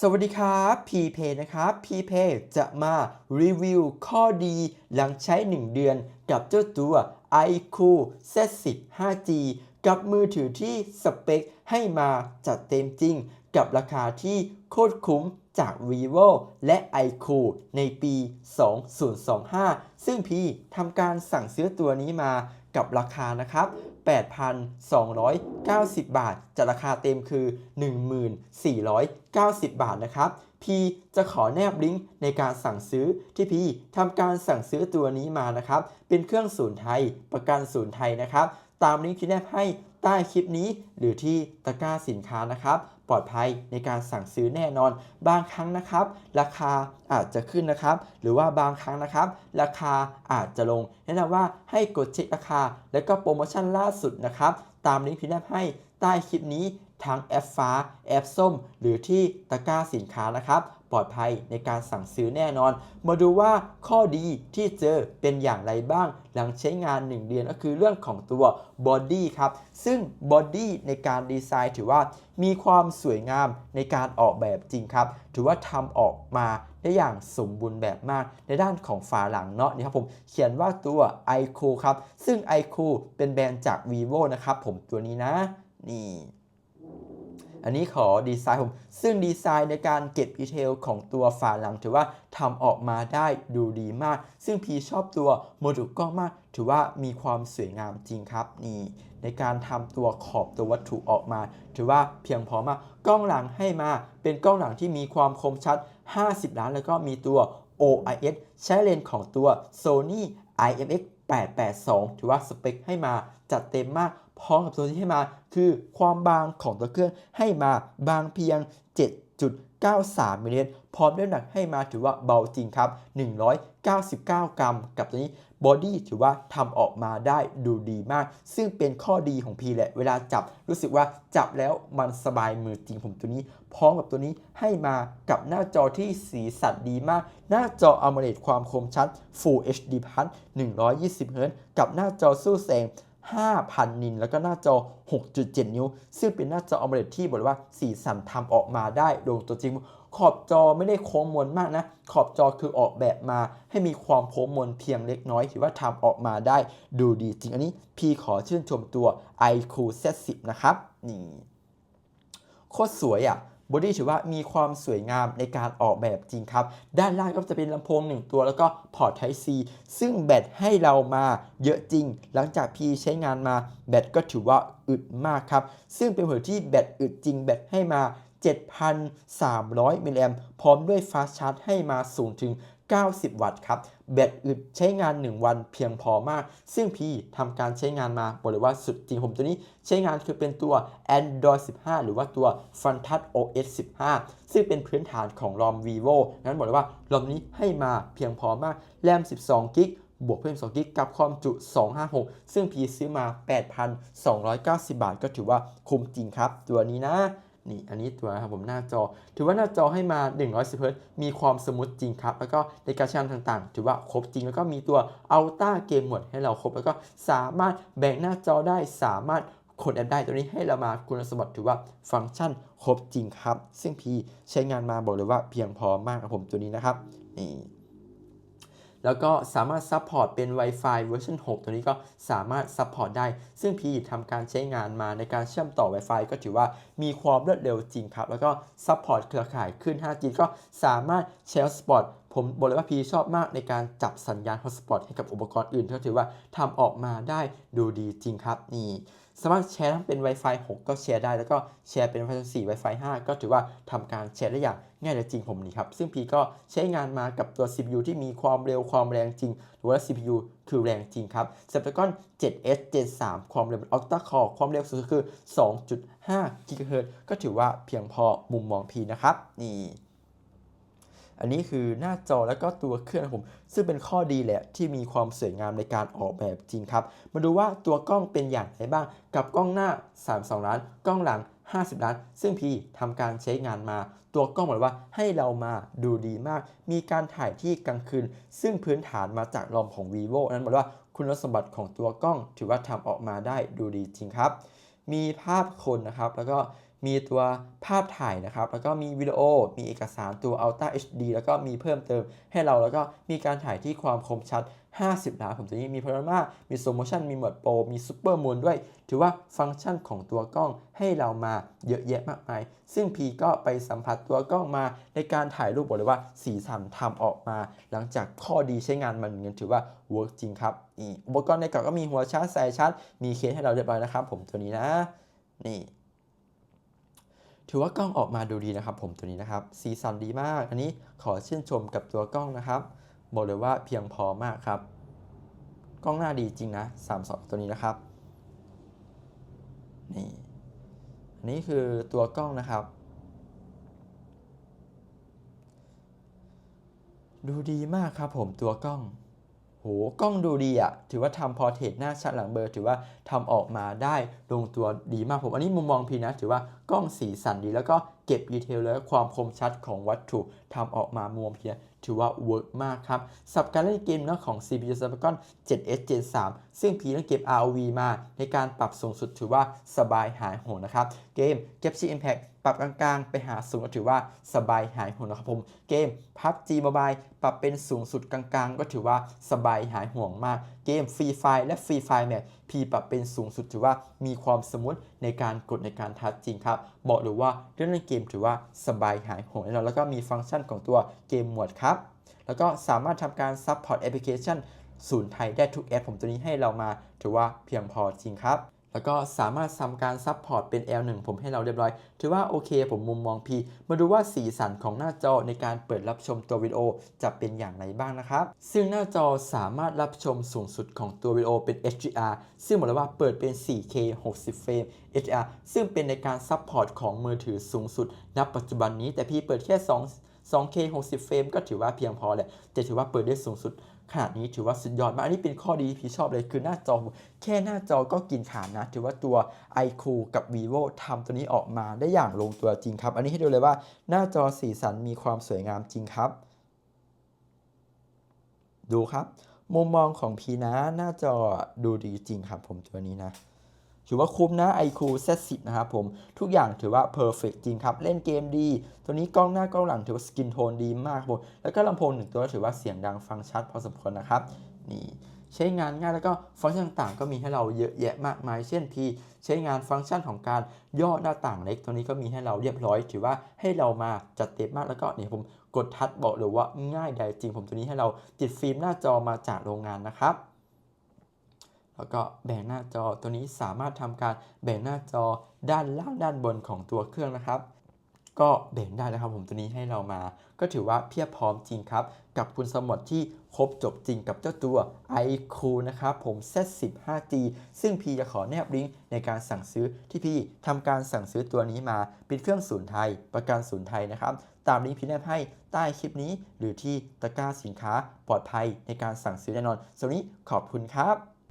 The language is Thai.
สวัสดีครับพีเพนะครับพีเพจะมารีวิวข้อดีหลังใช้ 1 เดือนกับเจ้าตัว iQ Z10 5G กับมือถือที่สเปคให้มาจัดเต็มจริง กับราคาที่โคตรคุ้มจาก vivo และ iQ ในปี 2025 ซึ่งพี่ทำการสั่งซื้อตัวนี้มากับราคานะครับ 8,290 บาทจากราคาเต็มคือ 1490 บาทนะครับ พี่จะขอแนบลิงก์ในการสั่งซื้อที่พี่ทำการสั่งซื้อตัวนี้มานะครับ เป็นเครื่องศูนย์ไทย ประกันศูนย์ไทยนะครับ ตามลิงก์ที่แนบให้ใต้คลิปนี้หรือที่ตะกร้าสินค้านะครับ ปลอดภัยในการสั่งซื้อแน่นอน บางครั้งนะครับ ราคาอาจจะขึ้นนะครับ หรือว่าบางครั้งนะครับ ราคาอาจจะลงแนะนำว่าให้กดเช็คราคา และก็โปรโมชั่นล่าสุดนะครับ ตามลิงก์ที่แนบให้ใต้คลิปนี้ ทั้งแอปฟ้า แอปส้ม หรือที่ตะกร้าสินค้านะครับ ปลอดภัยในการสั่งซื้อแน่นอน มาดูว่าข้อดีที่เจอเป็นอย่างไรบ้าง หลังใช้งาน 1 เดือนก็คือเรื่องของตัวบอดี้ครับ ซึ่งบอดี้ในการดีไซน์ถือว่ามีความสวยงามในการออกแบบจริงครับ ถือว่าทำออกมาได้อย่างสมบูรณ์แบบมากในด้านของฝาหลังเนาะนี่ครับผมเขียนว่าตัว iQ ครับ ซึ่ง iQ เป็นแบรนด์จาก vivo นะครับผมตัวนี้นะ นี่ อันนี้ขอดีไซน์ผม ซึ่งดีไซน์ในการเก็บดีเทลของตัวฝาหลัง ถือว่าทำออกมาได้ดูดีมาก ซึ่งพีชอบตัวโมดูลกล้องมาก ถือว่ามีความสวยงามจริงครับนี่ในการทำตัวขอบตัววัตถุออกมา ถือว่าเพียงพอมากกล้องหลังให้มา เป็นกล้องหลังที่มีความคมชัด 50 ล้าน แล้วก็มีตัว OIS ใช้เลนส์ของตัว Sony IMX 882 ถือว่าสเปคให้มาจัดเต็มมาก พร้อมกับตัวที่ให้มาคือความบางของตัวเครื่องให้มาบางเพียง 7.93มิลลิเมตรพร้อมด้วยน้ำหนักให้มาถือว่าเบาจริงครับ 199 กรัม กับตัวนี้บอดี้ถือว่าทำออกมาได้ดูดีมาก ซึ่งเป็นข้อดีของพีแหละ เวลาจับรู้สึกว่าจับแล้วมันสบายมือจริงผมตัวนี้ พร้อมกับตัวนี้ให้มากับหน้าจอที่สีสันดีมาก หน้าจอ AMOLED ความคมชัด Full HD Plus 120 Hz กับหน้าจอสู้แสง 5,000 นิน แล้วก็หน้าจอ 6.7 นิ้ว ซึ่งเป็นหน้าจอ AMOLED ที่บอกเลยว่าสีสันทำออกมาได้โดยตัวจริง ขอบจอไม่ได้โค้งมนมากนะ ขอบจอคือออกแบบมา ให้มีความโค้งมนเพียงเล็กน้อยถือว่าทำออกมาได้ดูดีจริงอันนี้ พี่ขอชื่นชมตัว iQOO Z10 นะครับนี่โคตรสวยอะ่ะ บอดี้ถือว่ามีความสวยงามในการออกแบบจริงครับ ด้านล่างก็จะเป็นลำโพง 1 ตัวแล้วก็พอร์ต Type C ซึ่งแบตให้เรามาเยอะจริง หลังจากพี่ใช้งานมาแบตก็ถือว่าอึดมากครับ ซึ่งเป็นหัวที่แบตอึดจริงแบตให้มา 7,300 มิลลิแอมพร้อมด้วยฟาสชาร์จให้มาสูงถึง 90 วัตต์ครับ แบตอึดใช้งาน 1 วันเพียงพอมาก ซึ่งพี่ทำการใช้งานมาบอกเลยว่าสุดจริงผมตัวนี้ใช้งานคือเป็นตัว Android 15 หรือว่าตัว f u n t o u c OS 15 ซึ่งเป็นพื้นฐานของรอม vivo นั้นบอกเลยว่ารอมนี้ให้มาเพียงพอมาก แรม 12 กิกบวกเพิ่ม2กิกกับความจุ 256 ซึ่งพีซื้อมา 8,290 บาท ก็ถือว่าคุ้มจริงครับ ตัวนี้นะ นี่อันนี้ตัวนะครับผมหน้าจอ ถือว่าหน้าจอให้มา 110 Hz มีความสมูทจริงครับ แล้วก็ในการใช้งานต่างๆ ถือว่าครบจริง แล้วก็มีตัว Ultra Game Mode ให้เราครบ แล้วก็สามารถแบ่งหน้าจอได้สามารถกดแอปได้ตัวนี้ให้เรามาคุณสมบัติถือว่าฟังก์ชันครบจริงครับ ซึ่งพีใช้งานมาบอกเลยว่าเพียงพอมากครับผมตัวนี้นะครับนี่ แล้วก็สามารถซัพพอร์ตเป็น Wi-Fi เวอร์ชัน6 ตัวนี้ก็สามารถซัพพอร์ตได้ ซึ่งพีทำการใช้งานมาในการเชื่อมต่อ Wi-Fi ก็ถือว่ามีความรวดเร็วจริงครับ แล้วก็ซัพพอร์ตเครือข่ายขึ้น 5G ก็สามารถแชร์สปอตผมบอกเลยว่าพีชอบมากในการจับสัญญาณ Hotspot ให้กับอุปกรณ์อื่นก็ถือว่าทำออกมาได้ดูดีจริงครับนี่ สามารถแชร์ทั้งเป็น Wi-Fi 6 ก็แชร์ได้ แล้วก็แชร์เป็น Wi-Fi 4 Wi-Fi 5 ก็ถือว่าทำการแชร์ได้อย่างง่ายและจริงผมนี่ครับ ซึ่งพีก็ใช้งานมากับตัว CPU ที่มีความเร็วความแรงจริง หรือว่า CPU คือแรงจริงครับ Snapdragon 7S Gen 3ความเร็วเป็น Octa Core ความเร็วสูงสุดคือ 2.5 GHz ก็ถือว่าเพียงพอมุมมองพีนะครับนี่ อันนี้คือหน้าจอแล้วก็ตัวเครื่องนะผม ซึ่งเป็นข้อดีแหละที่มีความสวยงามในการออกแบบจริงครับ มาดูว่าตัวกล้องเป็นอย่างไรบ้าง กับกล้องหน้า 32 ล้าน กล้องหลัง 50 ล้าน ซึ่งพี่ทำการใช้งานมา ตัวกล้องบอกว่าให้เรามาดูดีมาก มีการถ่ายที่กลางคืน ซึ่งพื้นฐานมาจากลอมของ vivo นั้นบอกว่าคุณสมบัติของตัวกล้อง ถือว่าทำออกมาได้ดูดีจริงครับ มีภาพคนนะครับ แล้วก็ มีตัวภาพถ่ายนะครับ แล้วก็มีวิดีโอ มีเอกสารตัว Ultra HD แล้วก็มีเพิ่มเติมให้เรา แล้วก็มีการถ่ายที่ความคมชัด 50 ล้านผมตัวนี้มีพารามามีโซโมชันมีหมดโปร มีซูเปอร์มูนด้วย ถือว่าฟังก์ชันของตัวกล้องให้เรามาเยอะแยะมากมาย ซึ่งพีก็ไปสัมผัสตัวกล้องมาในการถ่ายรูปบอกเลยว่าสีสันทำออกมา หลังจากข้อดีใช้งานมันเงินถือว่าเวิร์กจริงครับอุปกรณ์ในกล่องก็มีหัวชาร์จสายชาร์จมีเคสให้เราเรียบร้อยนะครับผมตัวนี้นะนี่ ถือว่ากล้องออกมาดูดีนะครับ ผมตัวนี้นะครับสีสันดีมาก อันนี้ขอชื่นชมกับตัวกล้องนะครับ บอกเลยว่าเพียงพอมากครับ กล้องหน้าดีจริงนะ32ตัวนี้นะครับนี่อันนี้คือตัวกล้องนะครับ ดูดีมากครับผมตัวกล้อง โหกล้องดูดีอะถือว่าทำพอร์เทรตหน้าชัดหลังเบอร์ ถือว่าทำออกมาได้ลงตัวดีมากผม อันนี้มุมมองพีนะ ถือว่ากล้องสีสันดี แล้วก็เก็บดีเทลและความคมชัดของวัตถุทำออกมามุมมองพีนะถือว่าเวิร์กมากครับสับการเล่นเกมเนะของ CPU Snapdragon 7S Gen 3 ซึ่งพีเล่นเกม ROV มาในการปรับสูงสุดถือว่าสบายหายห่วงนะครับ เกม Genshin Impact ปรับกลางๆ ไปหาสูงก็ถือว่าสบายหายห่วงนะครับผม เกม PUBG Mobile ปรับเป็นสูงสุดกลางๆ ก็ถือว่าสบายหายห่วงมาก เกม Free Fire และ Free Fire Max พีปรับเป็นสูงสุดถือว่ามีความสมูทในการกดในการทัชจริงครับบอกเลยว่าเรื่องเล่นเกมถือว่าสบายหายห่วงแน่นอนแล้วก็มีฟังก์ชันของตัวเกมหมวดครับแล้วก็สามารถทำการ Support Application ศูนย์ไทยได้ทุกแอปผมตัวนี้ให้เรามาถือว่าเพียงพอจริงครับ แล้วก็สามารถทำการซัพพอร์ตเป็น L1 ผมให้เราเรียบร้อย ถือว่าโอเคผมมุมมองพีมาดูว่าสีสันของหน้าจอในการเปิดรับชมตัววิดีโอจะเป็นอย่างไรบ้างนะครับ ซึ่งหน้าจอสามารถรับชมสูงสุดของตัววิดีโอเป็น HDR ซึ่งบอกเลยว่าเปิดเป็น 4K 60 เฟรม HDR ซึ่งเป็นในการซัพพอร์ตของมือถือสูงสุดณปัจจุบันนี้แต่พี่เปิดแค่ 2 2K 60 เฟรมก็ถือว่าเพียงพอแหละแต่ถือว่าเปิดได้สูงสุดขนาดนี้ถือว่าสุดยอดมาก อันนี้เป็นข้อดีที่พี่ชอบเลยคือหน้าจอ แค่หน้าจอก็กินขาดนะ ถือว่าตัว iQ กับ vivo ทำตัวนี้ออกมาได้อย่างลงตัวจริงครับ อันนี้ให้ดูเลยว่าหน้าจอสีสันมีความสวยงามจริงครับ ดูครับ มุมมองของพีนะหน้าจอดูดีจริงครับผมตัวนี้นะ ถือว่าคุ้มนะ IQ Z10 นะครับผม ทุกอย่างถือว่าเพอร์เฟกจริงครับ เล่นเกมดี ตัวนี้กล้องหน้ากล้องหลังถือว่าสกินโทนดีมากครับผมแล้วก็ลำโพงหนึ่งตัวถือว่าเสียงดังฟังชัดพอสมควรนะครับ นี่ใช้งานง่ายแล้วก็ฟังก์ชันต่างๆ ก็มีให้เราเยอะแยะมากมาย เช่นพี่ใช้งานฟังก์ชันของการย่อหน้าต่างเล็กตัวนี้ก็มีให้เราเรียบร้อย ถือว่าให้เรามาจัดเต็มมากแล้วก็เนี่ยผมกดทัชบอกเลยว่าง่ายได้จริงผมตัวนี้ให้เราติดฟิล์มหน้าจอมาจากโรงงานนะครับ แล้วก็แบ่งหน้าจอตัวนี้สามารถทำการแบ่งหน้าจอด้านล่างด้านบนของตัวเครื่องนะครับ ก็แบ่งได้แล้วครับผมตัวนี้ให้เรามา ก็ถือว่าเพียบพร้อมจริงครับ กับคุณสมบัติที่ครบจบจริงกับเจ้าตัว iQOO นะครับผม Z10 5G ซึ่งพี่จะขอแนบลิงก์ในการสั่งซื้อที่พี่ทำการสั่งซื้อตัวนี้มาเป็นเครื่องศูนย์ไทย ประกันศูนย์ไทยนะครับ ตามลิงก์พี่แนบให้ใต้คลิปนี้ หรือที่ตะกร้าสินค้าปลอดภัยในการสั่งซื้อแน่นอนสวันนี้ขอบคุณครับ